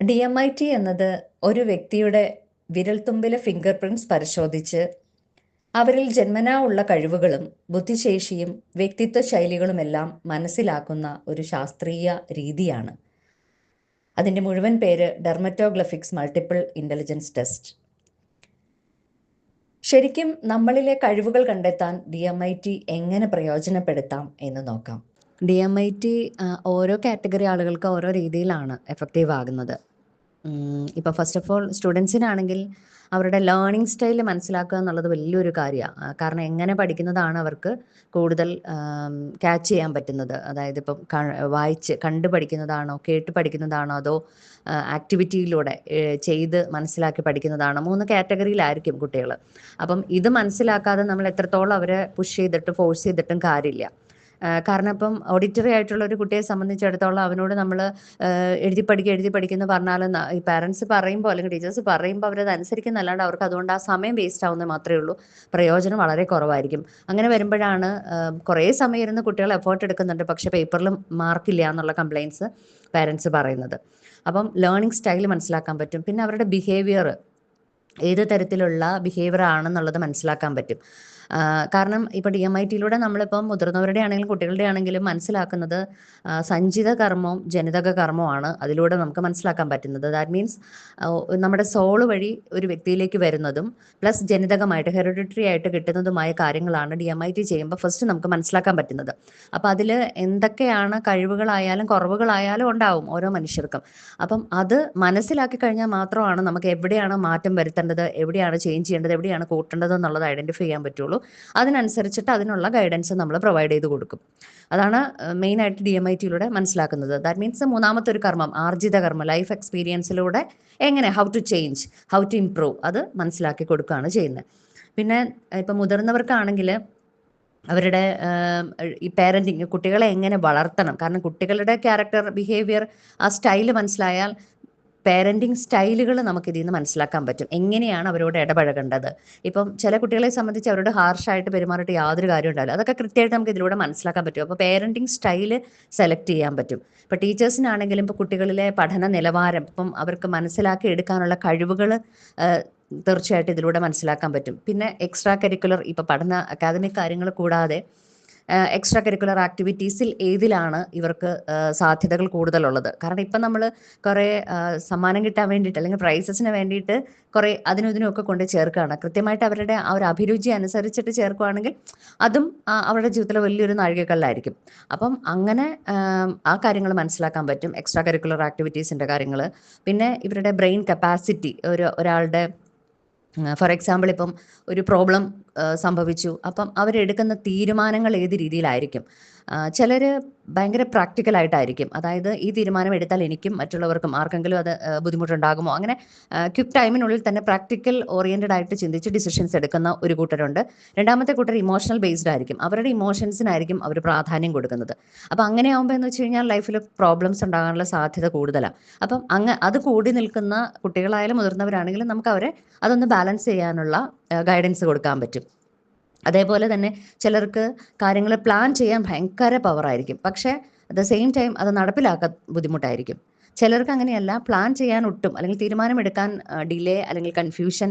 D M I T എന്നത് ഒരു വ്യക്തിയുടെ വിരൽത്തുമ്പിലെ ഫിംഗർ പ്രിന്റ്സ് പരിശോധിച്ച് അവരിൽ ജന്മനാ ഉള്ള കഴിവുകളും ബുദ്ധിശേഷിയും വ്യക്തിത്വ ശൈലികളുമെല്ലാം മനസ്സിലാക്കുന്ന ഒരു ശാസ്ത്രീയ രീതിയാണ്. അതിന്റെ മുഴുവൻ പേര് ഡെർമറ്റോഗ്ലഫിക്സ് മൾട്ടിപ്പിൾ ഇന്റലിജൻസ് ടെസ്റ്റ് ശരിക്കും നമ്മളിലെ കഴിവുകൾ കണ്ടെത്താൻ ഡി എം ഐ ടി എങ്ങനെ പ്രയോജനപ്പെടുത്താം എന്ന് നോക്കാം. ഡി എം ഐ ടി ഓരോ കാറ്റഗറി ആളുകൾക്ക് ഓരോ രീതിയിലാണ് എഫക്റ്റീവ് ആകുന്നത്. ഇപ്പോൾ ഫസ്റ്റ് ഓഫ് ഓൾ സ്റ്റുഡൻസിനാണെങ്കിൽ അവരുടെ ലേണിംഗ് സ്റ്റൈൽ മനസ്സിലാക്കുക എന്നുള്ളത് വലിയൊരു കാര്യമാണ് കാരണം എങ്ങനെ പഠിക്കുന്നതാണ് അവർക്ക് കൂടുതൽ ക്യാച്ച് ചെയ്യാൻ പറ്റുന്നത്. അതായത് ഇപ്പം വായിച്ച് കണ്ട് പഠിക്കുന്നതാണോ കേട്ട് പഠിക്കുന്നതാണോ അതോ ആക്ടിവിറ്റിയിലൂടെ ചെയ്ത് മനസ്സിലാക്കി പഠിക്കുന്നതാണോ മൂന്ന് കാറ്റഗറിയിലായിരിക്കും കുട്ടികൾ അപ്പം ഇത് മനസ്സിലാക്കാതെ നമ്മൾ എത്രത്തോളം അവരെ പുഷ് ചെയ്തിട്ട് ഫോഴ്സ് ചെയ്തിട്ടും കാര്യമില്ല. കാരണം ഇപ്പം ഓഡിറ്ററി ആയിട്ടുള്ള ഒരു കുട്ടിയെ സംബന്ധിച്ചിടത്തോളം അവനോട് നമ്മൾ എഴുതി പഠിക്കുക എഴുതി പഠിക്കുന്ന പറഞ്ഞാൽ ഈ പാരൻസ് പറയുമ്പോൾ അല്ലെങ്കിൽ ടീച്ചേഴ്സ് പറയുമ്പോൾ അവരത് അനുസരിക്കുന്നല്ലാണ്ട് അവർക്ക് അതുകൊണ്ട് ആ സമയം വേസ്റ്റ് ആവുന്നത് മാത്രമേ ഉള്ളൂ. പ്രയോജനം വളരെ കുറവായിരിക്കും. അങ്ങനെ വരുമ്പോഴാണ് കുറേ സമയം ഇരുന്ന് കുട്ടികൾ എഫേർട്ട് എടുക്കുന്നുണ്ട്. പക്ഷെ പേപ്പറിൽ മാർക്കില്ല എന്നുള്ള കംപ്ലയിൻസ് പാരൻസ് പറയുന്നത്. അപ്പം ലേണിംഗ് സ്റ്റൈൽ മനസ്സിലാക്കാൻ പറ്റും. പിന്നെ അവരുടെ ബിഹേവിയർ ഏത് തരത്തിലുള്ള ബിഹേവിയർ ആണെന്നുള്ളത് മനസ്സിലാക്കാൻ പറ്റും. കാരണം ഇപ്പൊ ഡി എം ഐ ടിയിലൂടെ നമ്മളിപ്പം മുതിർന്നവരുടെ ആണെങ്കിലും കുട്ടികളുടെ ആണെങ്കിലും മനസ്സിലാക്കുന്നത് സഞ്ചിത കർമ്മവും ജനിതക കർമ്മവുമാണ് അതിലൂടെ നമുക്ക് മനസ്സിലാക്കാൻ പറ്റുന്നത്. ദാറ്റ് മീൻസ് നമ്മുടെ സോൾ വഴി ഒരു വ്യക്തിയിലേക്ക് വരുന്നതും പ്ലസ് ജനിതകമായിട്ട് ഹെറിഡിറ്ററി ആയിട്ട് കിട്ടുന്നതുമായ കാര്യങ്ങളാണ് ഡി എം ഐ ടി ചെയ്യുമ്പോൾ ഫസ്റ്റ് നമുക്ക് മനസ്സിലാക്കാൻ പറ്റുന്നത്. അപ്പൊ അതിൽ എന്തൊക്കെയാണ് കഴിവുകളായാലും കുറവുകളായാലും ഉണ്ടാവും ഓരോ മനുഷ്യർക്കും. അപ്പം അത് മനസ്സിലാക്കി കഴിഞ്ഞാൽ മാത്രമാണ് നമുക്ക് എവിടെയാണ് മാറ്റം വരുത്തേണ്ടത് എവിടെയാണ് ചേഞ്ച് ചെയ്യേണ്ടത് എവിടെയാണ് കൂട്ടേണ്ടത് എന്നുള്ളത് ഐഡന്റിഫൈ ചെയ്യാൻ പറ്റുള്ളൂ. അതിനനുസരിച്ചിട്ട് അതിനുള്ള ഗൈഡൻസ് നമ്മൾ പ്രൊവൈഡ് ചെയ്ത് കൊടുക്കും. അതാണ് മെയിൻ ആയിട്ട് ഡി എം ഐ ടിയിലൂടെ മനസ്സിലാക്കുന്നത്. ദാറ്റ് മീൻസ് മൂന്നാമത്തെ ഒരു കർമ്മം ആർജിത കർമ്മം ലൈഫ് എക്സ്പീരിയൻസിലൂടെ എങ്ങനെ how to change how to improve അത് മനസ്സിലാക്കി കൊടുക്കുകയാണ് ചെയ്യുന്നത്. പിന്നെ ഇപ്പം മുതിർന്നവർക്കാണെങ്കിൽ അവരുടെ ഈ പാരന്റിങ് കുട്ടികളെ എങ്ങനെ വളർത്തണം? കാരണം കുട്ടികളുടെ ക്യാരക്ടർ ബിഹേവിയർ ആ സ്റ്റൈൽ മനസ്സിലായാൽ പേരന്റിങ് സ്റ്റൈലുകൾ നമുക്ക് ഇതിൽ നിന്ന് മനസ്സിലാക്കാൻ പറ്റും. എങ്ങനെയാണ് അവരോട് ഇടപഴകേണ്ടത്? ഇപ്പം ചില കുട്ടികളെ സംബന്ധിച്ച് അവരോട് ഹാർഷായിട്ട് പെരുമാറിയിട്ട് യാതൊരു കാര്യം ഉണ്ടാവില്ല അതൊക്കെ കൃത്യമായിട്ട് നമുക്ക് ഇതിലൂടെ മനസ്സിലാക്കാൻ പറ്റും. അപ്പോൾ പേരന്റിങ് സ്റ്റൈൽ സെലക്ട് ചെയ്യാൻ പറ്റും. ഇപ്പോൾ ടീച്ചേഴ്സിനാണെങ്കിലും ഇപ്പോൾ കുട്ടികളിലെ പഠന നിലവാരം ഇപ്പം അവർക്ക് മനസ്സിലാക്കി എടുക്കാനുള്ള കഴിവുകൾ തീർച്ചയായിട്ടും ഇതിലൂടെ മനസ്സിലാക്കാൻ പറ്റും. പിന്നെ എക്സ്ട്രാ കരിക്കുലർ ഇപ്പോൾ പഠന അക്കാദമിക് കാര്യങ്ങൾ കൂടാതെ എക്സ്ട്രാ കരിക്കുലർ ആക്ടിവിറ്റീസിൽ ഏതിലാണ് ഇവർക്ക് സാധ്യതകൾ കൂടുതലുള്ളത്? കാരണം ഇപ്പം നമ്മൾ കുറേ സമ്മാനം കിട്ടാൻ വേണ്ടിയിട്ട് അല്ലെങ്കിൽ പ്രൈസസിന് വേണ്ടിയിട്ട് കുറേ അതിനും ഇതിനും ഒക്കെ കൊണ്ട് ചേർക്കുകയാണ് കൃത്യമായിട്ട് അവരുടെ ആ ഒരു അഭിരുചി അനുസരിച്ചിട്ട് ചേർക്കുകയാണെങ്കിൽ അതും അവരുടെ ജീവിതത്തിലെ വലിയൊരു നാഴികക്കല്ലായിരിക്കും. അപ്പം അങ്ങനെ ആ കാര്യങ്ങൾ മനസ്സിലാക്കാൻ പറ്റും. എക്സ്ട്രാ കരിക്കുലർ ആക്ടിവിറ്റീസിന്റെ കാര്യങ്ങൾ പിന്നെ ഇവരുടെ ബ്രെയിൻ കപ്പാസിറ്റി ഒരു ഒരാളുടെ ഫോർ എക്സാമ്പിൾ ഇപ്പം ഒരു പ്രോബ്ലം സംഭവിച്ചു. അപ്പം അവരെടുക്കുന്ന തീരുമാനങ്ങൾ ഏത് രീതിയിലായിരിക്കും? ചിലർ ഭയങ്കര പ്രാക്ടിക്കൽ ആയിട്ടായിരിക്കും. അതായത് ഈ തീരുമാനം എടുത്താൽ എനിക്കും മറ്റുള്ളവർക്കും ആർക്കെങ്കിലും അത് ബുദ്ധിമുട്ടുണ്ടാകുമോ? അങ്ങനെ ക്വിക്ക് ടൈമിനുള്ളിൽ തന്നെ പ്രാക്ടിക്കൽ ഓറിയന്റഡ് ആയിട്ട് ചിന്തിച്ച് ഡിസിഷൻസ് എടുക്കുന്ന ഒരു കൂട്ടരുണ്ട്. രണ്ടാമത്തെ കൂട്ടർ ഇമോഷണൽ ബേസ്ഡ് ആയിരിക്കും. അവരുടെ ഇമോഷൻസിനായിരിക്കും അവർ പ്രാധാന്യം കൊടുക്കുന്നത്. അപ്പം അങ്ങനെ ആകുമ്പോൾ എന്ന് വെച്ച് കഴിഞ്ഞാൽ ലൈഫിൽ പ്രോബ്ലംസ് ഉണ്ടാകാനുള്ള സാധ്യത കൂടുതലാണ് അപ്പം അങ്ങ് അത് കൂടി നിൽക്കുന്ന കുട്ടികളായാലും മുതിർന്നവരാണെങ്കിലും നമുക്ക് അവരെ അതൊന്ന് ബാലൻസ് ചെയ്യാനുള്ള ഗൈഡൻസ് കൊടുക്കാൻ പറ്റും. അതേപോലെ തന്നെ ചിലർക്ക് കാര്യങ്ങൾ പ്ലാൻ ചെയ്യാൻ ഭയങ്കര പവറായിരിക്കും പക്ഷേ അറ്റ് ദ സെയിം ടൈം അത് നടപ്പിലാക്കാൻ ബുദ്ധിമുട്ടായിരിക്കും. ചിലർക്ക് അങ്ങനെയല്ല പ്ലാൻ ചെയ്യാൻ ഒട്ടും അല്ലെങ്കിൽ തീരുമാനമെടുക്കാൻ ഡിലേ അല്ലെങ്കിൽ കൺഫ്യൂഷൻ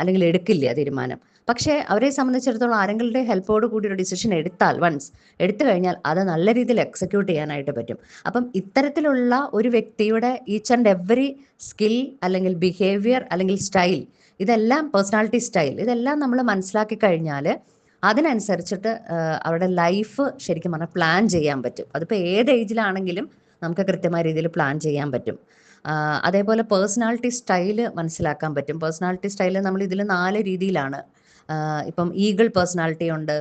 അല്ലെങ്കിൽ എടുക്കില്ല തീരുമാനം. പക്ഷേ അവരെ സംബന്ധിച്ചിടത്തോളം ആരെങ്കിലും ഹെൽപ്പോട് കൂടി ഒരു ഡിസിഷൻ എടുത്താൽ വൺസ് എടുത്തു കഴിഞ്ഞാൽ അത് നല്ല രീതിയിൽ എക്സിക്യൂട്ട് ചെയ്യാനായിട്ട് പറ്റും. അപ്പം ഇത്തരത്തിലുള്ള ഒരു വ്യക്തിയുടെ ഈച്ച് ആൻഡ് എവറി സ്കിൽ അല്ലെങ്കിൽ ബിഹേവിയർ അല്ലെങ്കിൽ സ്റ്റൈൽ ഇതെല്ലാം പേഴ്സണാലിറ്റി സ്റ്റൈൽ ഇതെല്ലാം നമ്മൾ മനസ്സിലാക്കി കഴിഞ്ഞാൽ അതിനനുസരിച്ചിട്ട് അവരുടെ ലൈഫ് ശരിക്കും പറഞ്ഞാൽ പ്ലാൻ ചെയ്യാൻ പറ്റും. അതിപ്പോൾ ഏത് ഏജിലാണെങ്കിലും നമുക്ക് കൃത്യമായ രീതിയിൽ പ്ലാൻ ചെയ്യാൻ പറ്റും. അതേപോലെ പേഴ്സണാലിറ്റി സ്റ്റൈൽ മനസ്സിലാക്കാൻ പറ്റും. പേഴ്സണാലിറ്റി സ്റ്റൈൽ നമ്മൾ ഇതിൽ നാല് രീതിയിലാണ്. ഇപ്പം ഈഗിൾ പേഴ്സണാലിറ്റി ഉണ്ട്.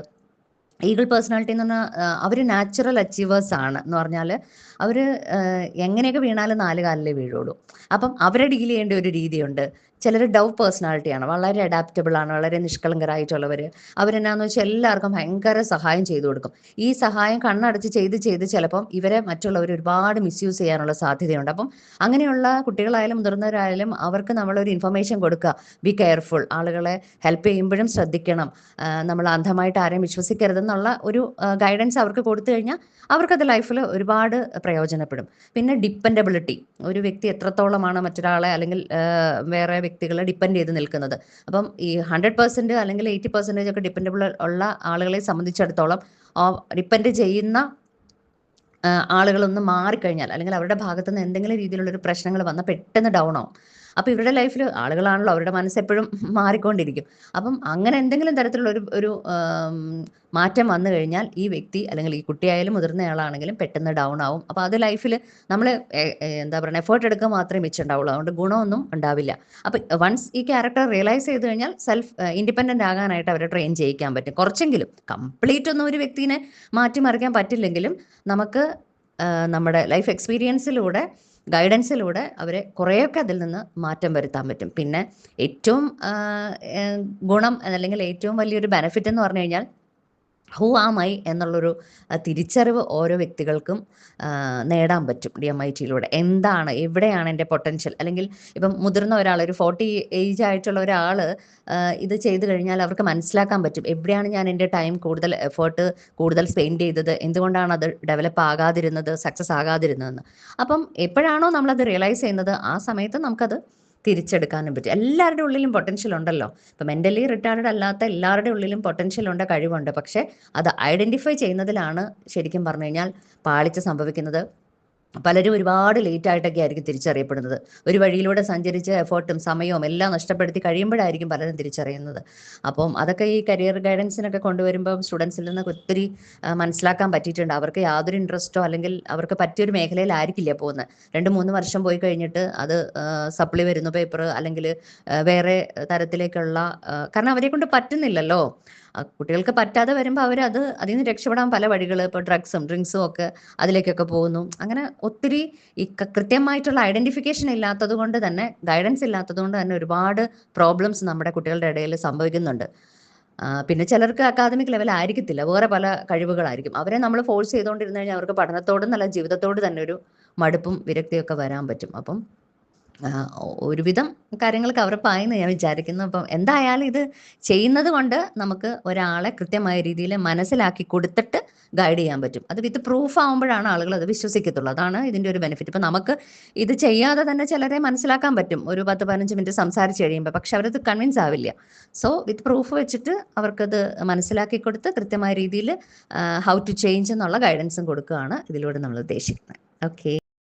ഈഗിൾ പേഴ്സണാലിറ്റി എന്ന് പറഞ്ഞാൽ അവർ നാച്ചുറൽ അച്ചീവേഴ്സ് ആണ് എന്ന് പറഞ്ഞാൽ അവർ എങ്ങനെയൊക്കെ വീണാലും നാല് കാലിലേ വീഴുള്ളൂ. അപ്പം അവരെ ഡീൽ ചെയ്യേണ്ട ഒരു രീതിയുണ്ട്. ചിലർ ഡവ് പേഴ്സണാലിറ്റിയാണ് വളരെ അഡാപ്റ്റബിൾ ആണ്. വളരെ നിഷ്കളങ്കരായിട്ടുള്ളവർ അവരെന്നാന്ന് വെച്ചാൽ എല്ലാവർക്കും ഭയങ്കര സഹായം ചെയ്തു കൊടുക്കും. ഈ സഹായം കണ്ണടച്ച് ചെയ്ത് ചെയ്ത് ചിലപ്പം ഇവരെ മറ്റുള്ളവർ ഒരുപാട് മിസ്യൂസ് ചെയ്യാനുള്ള സാധ്യതയുണ്ട്. അപ്പം അങ്ങനെയുള്ള കുട്ടികളായാലും മുതിർന്നവരായാലും അവർക്ക് നമ്മളൊരു ഇൻഫർമേഷൻ കൊടുക്കുക ബി കെയർഫുൾ ആളുകളെ ഹെൽപ്പ് ചെയ്യുമ്പോഴും ശ്രദ്ധിക്കണം. നമ്മൾ അന്ധമായിട്ട് ആരെയും വിശ്വസിക്കരുതെന്നുള്ള ഒരു ഗൈഡൻസ് അവർക്ക് കൊടുത്തു കഴിഞ്ഞാൽ അവർക്കത് ലൈഫിൽ ഒരുപാട് പ്രയോജനപ്പെടും. പിന്നെ ഡിപ്പെൻഡബിലിറ്റി ഒരു വ്യക്തി എത്രത്തോളമാണ് മറ്റൊരാളെ അല്ലെങ്കിൽ വേറെ വ്യക്തികളെ ഡിപ്പെൻഡ് ചെയ്ത് നിൽക്കുന്നത്. അപ്പം ഈ ഹൺഡ്രഡ് പെർസെന്റ് അല്ലെങ്കിൽ എയ്റ്റി പെർസെന്റേജ് ഒക്കെ ഡിപ്പെൻഡബിൾ ഉള്ള ആളുകളെ സംബന്ധിച്ചിടത്തോളം ഡിപ്പെൻഡ് ചെയ്യുന്ന ആളുകളൊന്ന് മാറിക്കഴിഞ്ഞാൽ അല്ലെങ്കിൽ അവരുടെ ഭാഗത്തുനിന്ന് എന്തെങ്കിലും രീതിയിലുള്ളൊരു പ്രശ്നങ്ങൾ വന്നാൽ പെട്ടെന്ന് ഡൗൺ ആവും. അപ്പോൾ ഇവരുടെ ലൈഫിൽ ആളുകളാണല്ലോ അവരുടെ മനസ്സ് എപ്പോഴും മാറിക്കൊണ്ടിരിക്കും. അപ്പം അങ്ങനെ എന്തെങ്കിലും തരത്തിലുള്ള ഒരു ഒരു മാറ്റം വന്നു കഴിഞ്ഞാൽ ഈ വ്യക്തി അല്ലെങ്കിൽ ഈ കുട്ടിയായാലും മുതിർന്നയാളാണെങ്കിലും പെട്ടെന്ന് ഡൗൺ ആവും. അപ്പോൾ അത് ലൈഫിൽ നമ്മൾ എന്താ പറയുക എഫേർട്ട് എടുക്കുക മാത്രമേ മിച്ചുണ്ടാവുള്ളൂ അതുകൊണ്ട് ഗുണമൊന്നും ഉണ്ടാവില്ല. അപ്പോൾ വൺസ് ഈ ക്യാരക്ടർ റിയലൈസ് ചെയ്ത് കഴിഞ്ഞാൽ സെൽഫ് ഇൻഡിപെൻഡന്റ് ആകാനായിട്ട് അവരെ ട്രെയിൻ ചെയ്യിക്കാൻ പറ്റും. കുറച്ചെങ്കിലും കംപ്ലീറ്റ് ഒന്നും ഒരു വ്യക്തിനെ മാറ്റിമറിക്കാൻ പറ്റില്ലെങ്കിലും നമുക്ക് നമ്മുടെ ലൈഫ് എക്സ്പീരിയൻസിലൂടെ ഗൈഡൻസിലൂടെ അവരെ കുറേയൊക്കെ അതിൽ നിന്ന് മാറ്റം വരുത്താൻ പറ്റും. പിന്നെ ഏറ്റവും ഗുണം അല്ലെങ്കിൽ ഏറ്റവും വലിയൊരു ബെനിഫിറ്റ് എന്ന് പറഞ്ഞു കഴിഞ്ഞാൽ ഹൂ ആം ഐ എന്നുള്ളൊരു തിരിച്ചറിവ് ഓരോ വ്യക്തികൾക്കും നേടാൻ പറ്റും ഡി എം ഐ ടിയിലൂടെ എന്താണ് എവിടെയാണ് എന്റെ പൊട്ടൻഷ്യൽ? അല്ലെങ്കിൽ ഇപ്പം മുതിർന്ന ഒരാൾ ഒരു ഫോർട്ടി ഏജ് ആയിട്ടുള്ള ഒരാൾ ഇത് ചെയ്തു കഴിഞ്ഞാൽ അവർക്ക് മനസ്സിലാക്കാൻ പറ്റും. എവിടെയാണ് ഞാൻ എന്റെ ടൈം കൂടുതൽ എഫേർട്ട് കൂടുതൽ സ്പെൻഡ് ചെയ്തത്? എന്തുകൊണ്ടാണ് അത് ഡെവലപ്പ് ആകാതിരുന്നത് സക്സസ് ആകാതിരുന്നതെന്ന്? അപ്പം എപ്പോഴാണോ നമ്മളത് റിയലൈസ് ചെയ്യുന്നത് ആ സമയത്ത് നമുക്കത് തിരിച്ചെടുക്കാനും പറ്റും. എല്ലാവരുടെ ഉള്ളിലും പൊട്ടൻഷ്യൽ ഉണ്ടല്ലോ. ഇപ്പം മെന്റലി റിട്ടയർഡ് അല്ലാത്ത എല്ലാവരുടെ ഉള്ളിലും പൊട്ടൻഷ്യൽ ഉണ്ട് കഴിവുണ്ട്. പക്ഷേ അത് ഐഡന്റിഫൈ ചെയ്യുന്നതിലാണ് ശരിക്കും പറഞ്ഞു കഴിഞ്ഞാൽ പാളിച്ച സംഭവിക്കുന്നത്. പലരും ഒരുപാട് ലേറ്റ് ആയിട്ടൊക്കെ ആയിരിക്കും തിരിച്ചറിയപ്പെടുന്നത്. ഒരു വഴിയിലൂടെ സഞ്ചരിച്ച എഫേർട്ടും സമയവും എല്ലാം നഷ്ടപ്പെടുത്തി കഴിയുമ്പോഴായിരിക്കും പലരും തിരിച്ചറിയുന്നത്. അപ്പം അതൊക്കെ ഈ കരിയർ ഗൈഡൻസിനൊക്കെ കൊണ്ടുവരുമ്പോൾ സ്റ്റുഡൻസിൽ നിന്ന് ഒത്തിരി മനസ്സിലാക്കാൻ പറ്റിയിട്ടുണ്ട്. അവർക്ക് യാതൊരു ഇൻട്രസ്റ്റോ അല്ലെങ്കിൽ അവർക്ക് പറ്റിയൊരു മേഖലയിലായിരിക്കില്ല പോകുന്നത്. രണ്ട് മൂന്ന് വർഷം പോയി കഴിഞ്ഞിട്ട് അത് സപ്ലി വരുന്നു പേപ്പർ അല്ലെങ്കിൽ വേറെ തരത്തിലേക്കുള്ള കാരണം അവരെ കൊണ്ട് പറ്റുന്നില്ലല്ലോ. കുട്ടികൾക്ക് പറ്റാതെ വരുമ്പോൾ അവർ അത് അതിൽ നിന്ന് രക്ഷപ്പെടാൻ പല വഴികൾ ഇപ്പോൾ ഡ്രഗ്സും ഡ്രിങ്ക്സും ഒക്കെ അതിലേക്കൊക്കെ പോകുന്നു. അങ്ങനെ ഒത്തിരി ഈ കൃത്യമായിട്ടുള്ള ഐഡന്റിഫിക്കേഷൻ ഇല്ലാത്തത് കൊണ്ട് തന്നെ ഗൈഡൻസ് ഇല്ലാത്തത് കൊണ്ട് തന്നെ ഒരുപാട് പ്രോബ്ലംസ് നമ്മുടെ കുട്ടികളുടെ ഇടയിൽ സംഭവിക്കുന്നുണ്ട്. പിന്നെ ചിലർക്ക് അക്കാദമിക് ലെവൽ ആയിരിക്കത്തില്ല. വേറെ പല കഴിവുകളായിരിക്കും. അവരെ നമ്മൾ ഫോഴ്സ് ചെയ്തുകൊണ്ടിരുന്നു കഴിഞ്ഞാൽ അവർക്ക് പഠനത്തോടും നല്ല ജീവിതത്തോട് തന്നെ ഒരു മടുപ്പും വിരക്തിയൊക്കെ വരാൻ പറ്റും. അപ്പം ഒരുവിധം കാര്യങ്ങൾ കവറപ്പായെന്ന് ഞാൻ വിചാരിക്കുന്നു. അപ്പം എന്തായാലും ഇത് ചെയ്യുന്നത് കൊണ്ട് നമുക്ക് ഒരാളെ കൃത്യമായ രീതിയിൽ മനസ്സിലാക്കി കൊടുത്തിട്ട് ഗൈഡ് ചെയ്യാൻ പറ്റും. അത് വിത്ത് പ്രൂഫ് ആകുമ്പോഴാണ് ആളുകൾ അത് വിശ്വസിക്കത്തുള്ളൂ. അതാണ് ഇതിന്റെ ഒരു ബെനിഫിറ്റ് ഇപ്പം നമുക്ക് ഇത് ചെയ്യാതെ തന്നെ ചിലരെ മനസ്സിലാക്കാൻ പറ്റും. ഒരു പത്ത് പതിനഞ്ച് മിനിറ്റ് സംസാരിച്ച് കഴിയുമ്പോൾ പക്ഷെ അവരത് കൺവിൻസ് ആവില്ല. സോ വിത്ത് പ്രൂഫ് വെച്ചിട്ട് അവർക്കത് മനസ്സിലാക്കി കൊടുത്ത് കൃത്യമായ രീതിയിൽ ഹൗ ടു ചേഞ്ച് എന്നുള്ള ഗൈഡൻസും കൊടുക്കുകയാണ് ഇതിലൂടെ നമ്മൾ ഉദ്ദേശിക്കുന്നത്. ഓക്കെ